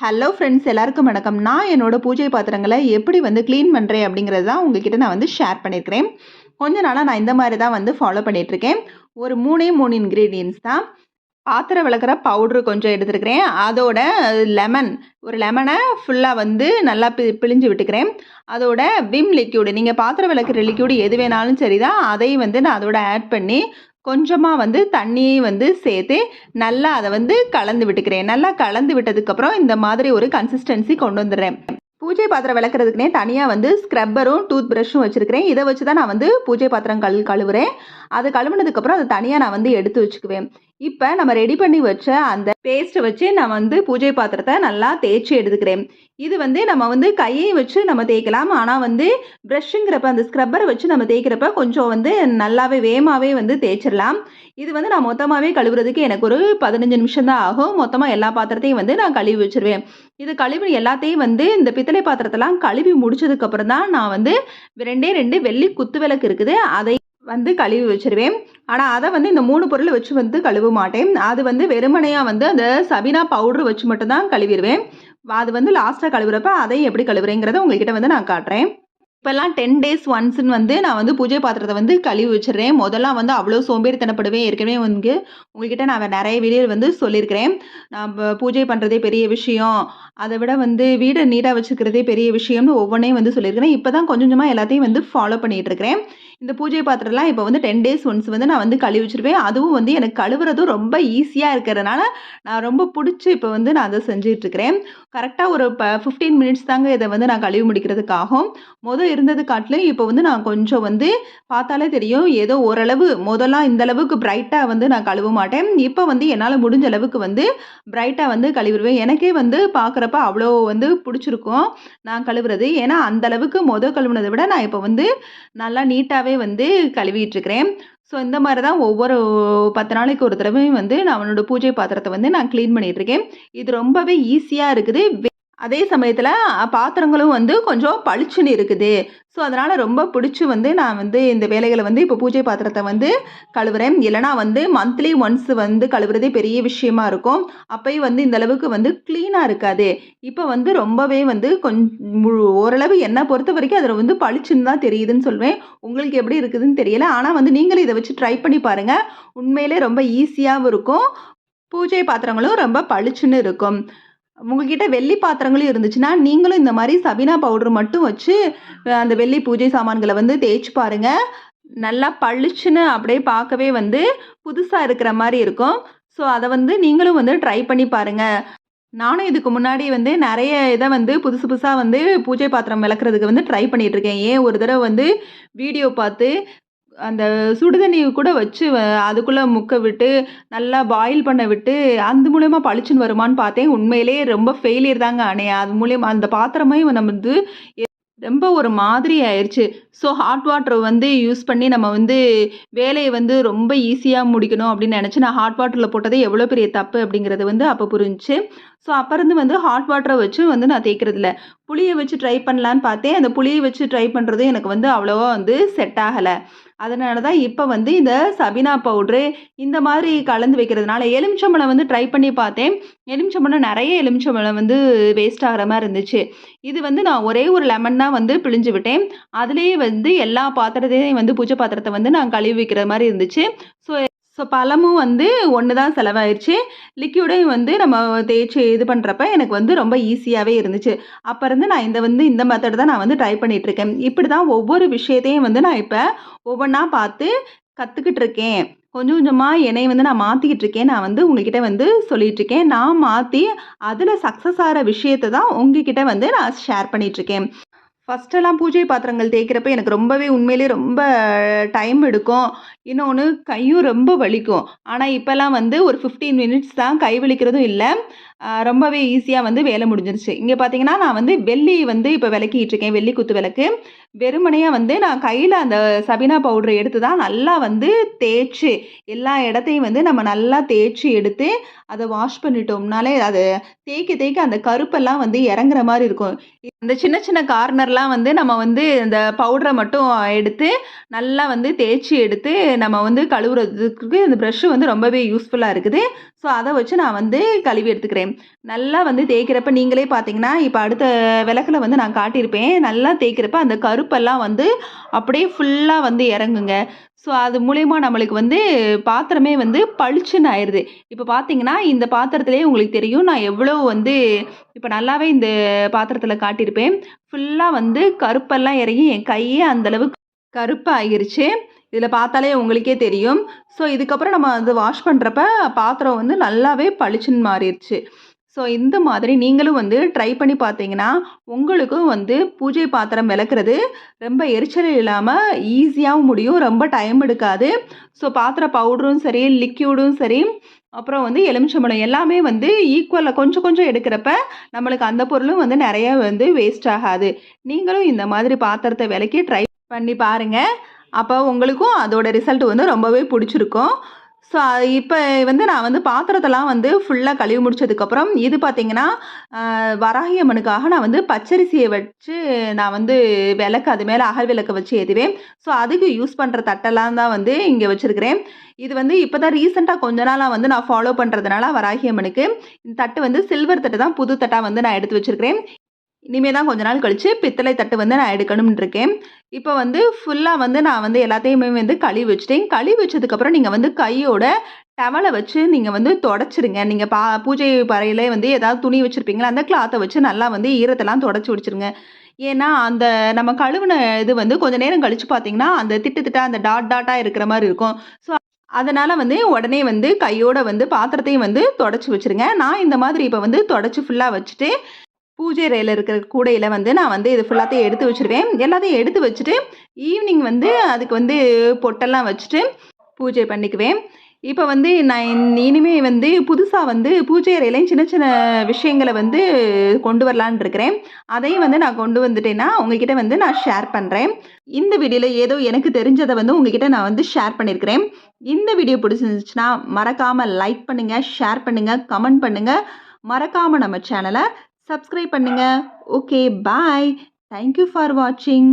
Hello friends எல்லாருக்கும் வணக்கம். நான் என்னோட பூஜை பாத்திரங்களை எப்படி வந்து க்ளீன் பண்ணுறேன் அப்படிங்கிறது தான் உங்ககிட்ட நான் வந்து ஷேர் பண்ணியிருக்கிறேன் கொஞ்ச நாளாக நான் இந்த மாதிரி தான் வந்து ஃபாலோ பண்ணிகிட்ருக்கேன் ஒரு மூணே மூணு இன்க்ரீடியன்ஸ் தான். பாத்திரம் விளக்குற பவுட்ரு கொஞ்சம் எடுத்துருக்கிறேன். அதோட லெமன் ஒரு லெமனை ஃபுல்லாக வந்து நல்லா பி பிழிஞ்சு விட்டுக்கிறேன். அதோட விம் லிக்யூடு நீங்கள் பாத்திரம் விளக்குற லிக்யூடு எது வேணாலும் சரி தான் அதையும் வந்து நான் அதோட ஆட் பண்ணி கொஞ்சமாக வந்து தண்ணியை வந்து சேர்த்து நல்லா அதை வந்து கலந்து விட்டுக்கிறேன். நல்லா கலந்து விட்டதுக்கப்புறம் இந்த மாதிரி ஒரு கன்சிஸ்டன்சி கொண்டு வந்துடுறேன். பூஜை பாத்திரம் விளக்குறதுக்குனே தனியாக வந்து ஸ்க்ரப்பரும் டூத் ப்ரஷ்ஷும் வச்சுருக்கிறேன். இதை வச்சு தான் நான் வந்து பூஜை பாத்திரம் கல் கழுவுறேன். அது கழுவுனதுக்கப்புறம் அதை தனியாக நான் வந்து எடுத்து வச்சுக்குவேன். இப்போ நம்ம ரெடி பண்ணி வச்ச அந்த பேஸ்ட்டை வச்சு நான் வந்து பூஜை பாத்திரத்தை நல்லா தேய்ச்சி எடுத்துக்கிறேன். இது வந்து நம்ம வந்து கையை வச்சு நம்ம தேய்க்கலாம். ஆனால் வந்து ப்ரஷ்ஷுங்கிறப்ப அந்த ஸ்க்ரப்பரை வச்சு நம்ம தேய்க்கிறப்ப கொஞ்சம் வந்து நல்லாவே வேகமாகவே வந்து தேய்ச்சிடலாம் இது வந்து நான் மொத்தமாகவே கழுவுறதுக்கு எனக்கு ஒரு பதினஞ்சு நிமிஷம் தான் ஆகும். மொத்தமாக எல்லா பாத்திரத்தையும் வந்து நான் கழுவி வச்சுருவேன். இது கழுவி எல்லாத்தையும் வந்து இந்த பித்தளை பாத்திரத்தெல்லாம் கழுவி முடிச்சதுக்கப்புறம் தான் நான் வந்து ரெண்டே ரெண்டு வெள்ளி குத்து விளக்கு இருக்குது. அதை வந்து கழுவி வச்சிருவேன். ஆனால் அதை வந்து இந்த மூணு பொருளை வச்சு வந்து கழுவ மாட்டேன். அது வந்து வெறுமனையாக வந்து அந்த சபினா பவுட்ரு வச்சு மட்டும்தான் கழுவிடுவேன். அது வந்து லாஸ்ட்டாக கழுவுறப்ப அதையும் எப்படி கழுவுறேங்கிறத உங்ககிட்ட வந்து நான் காட்டுறேன். இப்போல்லாம் டென் டேஸ் ஒன்ஸ்ன்னு வந்து நான் வந்து பூஜை பாத்திரத்தை வந்து கழுவி வச்சிடுறேன். முதல்லாம் வந்து அவ்வளோ சோம்பேறித்தனப்படுவேன். ஏற்கனவே வந்து உங்ககிட்ட நான் நிறைய வீடியோ வந்து சொல்லியிருக்கிறேன். நான் பூஜை பண்ணுறதே பெரிய விஷயம். அதை விட வந்து வீடை நீட்டாக வச்சுக்கிறதே பெரிய விஷயம்னு ஒவ்வொன்றையும் வந்து சொல்லியிருக்கிறேன். இப்போ தான் கொஞ்சம் கொஞ்சமாக எல்லாத்தையும் வந்து ஃபாலோ பண்ணிகிட்டு இருக்கிறேன். இந்த பூஜை பாத்திரம்லாம் இப்போ வந்து டென் டேஸ் ஒன்ஸ் வந்து நான் வந்து கழுவி வச்சிருவேன். அதுவும் வந்து எனக்கு கழுவுறதும் ரொம்ப ஈஸியாக இருக்கிறதுனால நான் ரொம்ப பிடிச்சி இப்போ வந்து நான் அதை செஞ்சிட்ருக்கிறேன் கரெக்டாக ஒரு ப ஃபிஃப்டீன் மினிட்ஸ் தாங்க இதை வந்து நான் கழுவி முடிக்கிறதுக்காகும். மொதல் இருந்தது காட்டிலும் இப்போ வந்து நான் கொஞ்சம் வந்து பார்த்தாலே தெரியும். ஏதோ ஓரளவு முதல்லாம் இந்த அளவுக்கு பிரைட்டாக வந்து நான் கழுவ மாட்டேன். இப்போ வந்து என்னால் முடிஞ்ச அளவுக்கு வந்து பிரைட்டாக வந்து கழுவிடுவேன். எனக்கே வந்து பார்க்குறப்ப அவ்வளோ வந்து பிடிச்சிருக்கும் நான் கழுவுறது. ஏன்னா அந்த அளவுக்கு மொதல் கழுவுனதை விட நான் இப்போ வந்து நல்லா நீட்டாகவே வந்து கழுவிட்டுருக்கிறேன். ஸோ இந்த மாதிரி தான் ஒவ்வொரு பத்து நாளைக்கு ஒரு தடவையும் வந்து நான் அவனோட பூஜை பாத்திரத்தை வந்து நான் க்ளீன் பண்ணிகிட்ருக்கேன் இது ரொம்பவே ஈஸியாக இருக்குது. அதே சமயத்தில் பாத்திரங்களும் வந்து கொஞ்சம் பளிச்சுன்னு இருக்குது. ஸோ அதனால் ரொம்ப பிடிச்சி வந்து நான் வந்து இந்த வேலைகளை வந்து இப்போ பூஜை பாத்திரத்தை வந்து கழுவுறேன். இல்லைனா வந்து மந்த்லி ஒன்ஸ் வந்து கழுவுறதே பெரிய விஷயமா இருக்கும். அப்போயும் வந்து இந்த அளவுக்கு வந்து க்ளீனாக இருக்காது. இப்போ வந்து ரொம்பவே வந்து கொஞ்சம் ஓரளவு என்னை பொறுத்த வரைக்கும் அதில் வந்து பளிச்சுன்னு தான் தெரியுதுன்னு சொல்லுவேன் உங்களுக்கு எப்படி இருக்குதுன்னு தெரியல. ஆனால் வந்து நீங்களும் இதை வச்சு ட்ரை பண்ணி பாருங்கள் உண்மையிலே ரொம்ப ஈஸியாகவும் இருக்கும். பூஜை பாத்திரங்களும் ரொம்ப பளிச்சுன்னு இருக்கும். உங்ககிட்ட வெள்ளி பாத்திரங்களும் இருந்துச்சுன்னா நீங்களும் இந்த மாதிரி சபினா பவுடர் மட்டும் வச்சு அந்த வெள்ளி பூஜை சாமான்களை வந்து தேய்ச்சி பாருங்கள் நல்லா பளிச்சுன்னு அப்படியே பார்க்கவே வந்து புதுசாக இருக்கிற மாதிரி இருக்கும். ஸோ அதை வந்து நீங்களும் வந்து ட்ரை பண்ணி பாருங்கள் நானும் இதுக்கு முன்னாடி வந்து நிறைய இதை வந்து புதுசு புதுசாக வந்து பூஜை பாத்திரம் விளக்குறதுக்கு வந்து ட்ரை பண்ணிகிட்ருக்கேன் ஏன் ஒரு தடவை வந்து வீடியோ பார்த்து அந்த சுடுதண்ணி கூட வச்சு அதுக்குள்ளே முக்க விட்டு நல்லா பாயில் பண்ண விட்டு அந்த மூலயமா பளிச்சுன்னு வருமான்னு பார்த்தேன். உண்மையிலே ரொம்ப ஃபெயிலியர் தாங்க அணையா அது மூலயமா அந்த பாத்திரமே நம்ம வந்து ரொம்ப ஒரு மாதிரி ஆயிடுச்சு ஸோ ஹாட் வாட்டர் வந்து யூஸ் பண்ணி நம்ம வந்து வேலையை வந்து ரொம்ப ஈஸியாக முடிக்கணும் அப்படின்னு நினச்சி நான் ஹாட் வாட்டரில் போட்டதே எவ்வளோ பெரிய தப்பு அப்படிங்கிறது வந்து அப்போ புரிஞ்சு ஸோ அப்போ இருந்து வந்து ஹாட் வாட்டரை வச்சு வந்து நான் தேய்க்கிறதில்ல. புளியை வச்சு ட்ரை பண்ணலான்னு பார்த்தேன். அந்த புளியை வச்சு ட்ரை பண்ணுறது எனக்கு வந்து அவ்வளோவா வந்து செட் ஆகலை. அதனால தான் இப்போ வந்து இந்த சபினா பவுட்ரு இந்த மாதிரி கலந்து வைக்கிறதுனால எலுமிச்சம்பழம் வந்து ட்ரை பண்ணி பார்த்தேன். எலுமிச்சம்பழம் நிறைய எலுமிச்சம்பழம் வந்து வேஸ்ட் ஆகிற மாதிரி இருந்துச்சு. இது வந்து நான் ஒரே ஒரு லெமன் தான் வந்து பிழிஞ்சு விட்டேன். அதுலேயே வந்து எல்லா பாத்திரத்தையும் வந்து பூஜை பாத்திரத்தை வந்து நான் கழுவி வைக்கிற மாதிரி இருந்துச்சு. ஸோ ஸோ பழமும் வந்து ஒன்று தான் செலவாயிடுச்சு லிக்யூடையும் வந்து நம்ம தேய்ச்சி இது பண்ணுறப்ப எனக்கு வந்து ரொம்ப ஈஸியாகவே இருந்துச்சு. அப்போ இருந்து நான் இந்த வந்து இந்த மெத்தட் தான் நான் வந்து ட்ரை பண்ணிகிட்ருக்கேன் இப்படி தான் ஒவ்வொரு விஷயத்தையும் வந்து நான் இப்போ ஒவ்வொன்றா பார்த்து கற்றுக்கிட்டு இருக்கேன் கொஞ்சம் கொஞ்சமாக என்னை வந்து நான் மாற்றிக்கிட்டு இருக்கேன் நான் வந்து உங்ககிட்ட வந்து சொல்லிகிட்டு இருக்கேன் நான் மாற்றி அதில் சக்ஸஸ் ஆகிற விஷயத்தை தான் உங்ககிட்ட வந்து நான் ஷேர் பண்ணிகிட்ருக்கேன் ஃபஸ்ட்டெல்லாம் பூஜை பாத்திரங்கள் தேய்க்கிறப்ப எனக்கு ரொம்பவே உண்மையிலேயே ரொம்ப டைம் எடுக்கும். இன்னொன்று கையும் ரொம்ப வலிக்கும். ஆனால் இப்போல்லாம் வந்து ஒரு ஃபிஃப்டீன் மினிட்ஸ் தான் கை வலிக்கிறதும் இல்லை. ரொம்பவே ஈஸியாக வந்து வேலை முடிஞ்சிருச்சு. இங்கே பார்த்தீங்கன்னா நான் வந்து வெள்ளி வந்து இப்போ விளக்கிட்டு இருக்கேன் வெள்ளி குத்து விளக்கு. வெறுமனையாக வந்து நான் கையில் அந்த சபினா பவுடரை எடுத்து தான் நல்லா வந்து தேய்ச்சி எல்லா இடத்தையும் வந்து நம்ம நல்லா தேய்ச்சி எடுத்து அதை வாஷ் பண்ணிட்டோம்னாலே அது தேய்க்க தேய்க்க அந்த கருப்பெல்லாம் வந்து இறங்குற மாதிரி இருக்கும். அந்த சின்ன சின்ன கார்னர்லாம் வந்து நம்ம வந்து இந்த பவுடரை மட்டும் எடுத்து நல்லா வந்து தேய்ச்சி எடுத்து நம்ம வந்து கழுவுறதுக்கு இந்த ப்ரஷ்ஷு வந்து ரொம்பவே யூஸ்ஃபுல்லாக இருக்குது. ஸோ அதை வச்சு நான் வந்து கழுவி எடுத்துக்கிறேன். நல்லா வந்து தேய்க்கிறப்ப நீங்களே பார்த்தீங்கன்னா இப்போ அடுத்த விளக்கில் வந்து நான் காட்டியிருப்பேன். நல்லா தேய்க்கிறப்ப அந்த கருப்பெல்லாம் வந்து அப்படியே ஃபுல்லாக வந்து இறங்குங்க. ஸோ அது மூலயமா நம்மளுக்கு வந்து பாத்திரமே வந்து பளிச்சுன்னு ஆயிடுது. இப்போ பார்த்தீங்கன்னா இந்த பாத்திரத்திலே உங்களுக்கு தெரியும். நான் எவ்வளோ வந்து இப்போ நல்லாவே இந்த பாத்திரத்தில் காட்டியிருப்பேன். ஃபுல்லாக வந்து கருப்பெல்லாம் இறங்கி என் கையே அந்தளவுக்கு கருப்பாகிருச்சு இதில் பார்த்தாலே உங்களுக்கே தெரியும். ஸோ இதுக்கப்புறம் நம்ம அது வாஷ் பண்ணுறப்ப பாத்திரம் வந்து நல்லாவே பளிச்சுன்னு மாறிடுச்சு ஸோ இந்த மாதிரி நீங்களும் வந்து ட்ரை பண்ணி பார்த்தீங்கன்னா உங்களுக்கும் வந்து பூஜை பாத்திரம் விளக்குறது ரொம்ப எரிச்சல் இல்லாமல் ஈஸியாகவும் முடியும். ரொம்ப டைம் எடுக்காது. ஸோ பாத்திர பவுடரும் சரி லிக்யூடும் சரி அப்புறம் வந்து எலுமிச்சம்பழம் எல்லாமே வந்து ஈக்குவலாக கொஞ்சம் கொஞ்சம் எடுக்கிறப்ப நம்மளுக்கு அந்த பொருளும் வந்து நிறைய வந்து வேஸ்ட் ஆகாது. நீங்களும் இந்த மாதிரி பாத்திரத்தை விளக்கி ட்ரை பண்ணி பாருங்கள் அப்போ உங்களுக்கும் அதோட ரிசல்ட் வந்து ரொம்பவே பிடிச்சிருக்கும். ஸோ இப்போ வந்து நான் வந்து பாத்திரத்தெல்லாம் வந்து ஃபுல்லாக கழுவி முடிச்சதுக்கப்புறம் இது பார்த்தீங்கன்னா வராகி அம்மனுக்காக நான் வந்து பச்சரிசியை வச்சு நான் வந்து விளக்கு அது மேலே அகல் விளக்கு வச்சு ஏற்றுவேன் ஸோ அதுக்கு யூஸ் பண்ணுற தட்டெல்லாம் தான் வந்து இங்கே வச்சுருக்கிறேன். இது வந்து இப்போ தான் ரீசெண்டாக கொஞ்ச நாளாக வந்து நான் ஃபாலோ பண்ணுறதுனால வராகி அம்மனுக்கு இந்த தட்டு வந்து சில்வர் தட்டு தான் புது தட்டாக வந்து நான் எடுத்து வச்சுருக்கிறேன். இனிமேல் தான் கொஞ்ச நாள் கழித்து பித்தளை தட்டு வந்து நான் எடுக்கணும்னு இருக்கேன் இப்போ வந்து ஃபுல்லாக வந்து நான் வந்து எல்லாத்தையுமே வந்து கழுவி வச்சுட்டேன். கழுவி வச்சதுக்கப்புறம் நீங்கள் வந்து கையோட டவலை வச்சு நீங்கள் வந்து தொடச்சிருங்க. நீங்கள் பா பூஜை பறையில் வந்து ஏதாவது துணி வச்சுருப்பீங்களா? அந்த கிளாத்தை வச்சு நல்லா வந்து ஈரத்தெல்லாம் தொடச்சி வச்சுருங்க ஏன்னா அந்த நம்ம கழுவின இது வந்து கொஞ்சம் நேரம் கழித்து பார்த்தீங்கன்னா அந்த திட்டு திட்டா அந்த டாட் டாட்டாக இருக்கிற மாதிரி இருக்கும். ஸோ அதனால் வந்து உடனே வந்து கையோட வந்து பாத்திரத்தையும் வந்து தொடச்சி வச்சுருங்க. நான் இந்த மாதிரி இப்போ வந்து தொடச்சி ஃபுல்லாக வச்சுட்டு பூஜை ரயில் இருக்கிற கூடையில் வந்து நான் வந்து இது ஃபுல்லாத்தையும் எடுத்து வச்சுருவேன். எல்லாத்தையும் எடுத்து வச்சுட்டு ஈவினிங் வந்து அதுக்கு வந்து பொட்டெல்லாம் வச்சுட்டு பூஜை பண்ணிக்குவேன். இப்போ வந்து நான் இனிமேல் வந்து புதுசாக வந்து பூஜை அறையிலையும் சின்ன சின்ன விஷயங்களை வந்து கொண்டு வரலான் இருக்கிறேன். அதையும் வந்து நான் கொண்டு வந்துட்டேன்னா உங்ககிட்ட வந்து நான் ஷேர் பண்ணுறேன் இந்த வீடியோவில் ஏதோ எனக்கு தெரிஞ்சதை வந்து உங்ககிட்ட நான் வந்து ஷேர் பண்ணியிருக்கிறேன் இந்த வீடியோ பிடிச்சிருந்துச்சுன்னா மறக்காமல் லைக் பண்ணுங்கள் ஷேர் பண்ணுங்கள் கமெண்ட் பண்ணுங்கள் மறக்காமல் நம்ம சேனலை சப்ஸ்கிரைப் பண்ணுங்கள் ஓகே பாய் தேங்க்யூ ஃபார் வாட்சிங்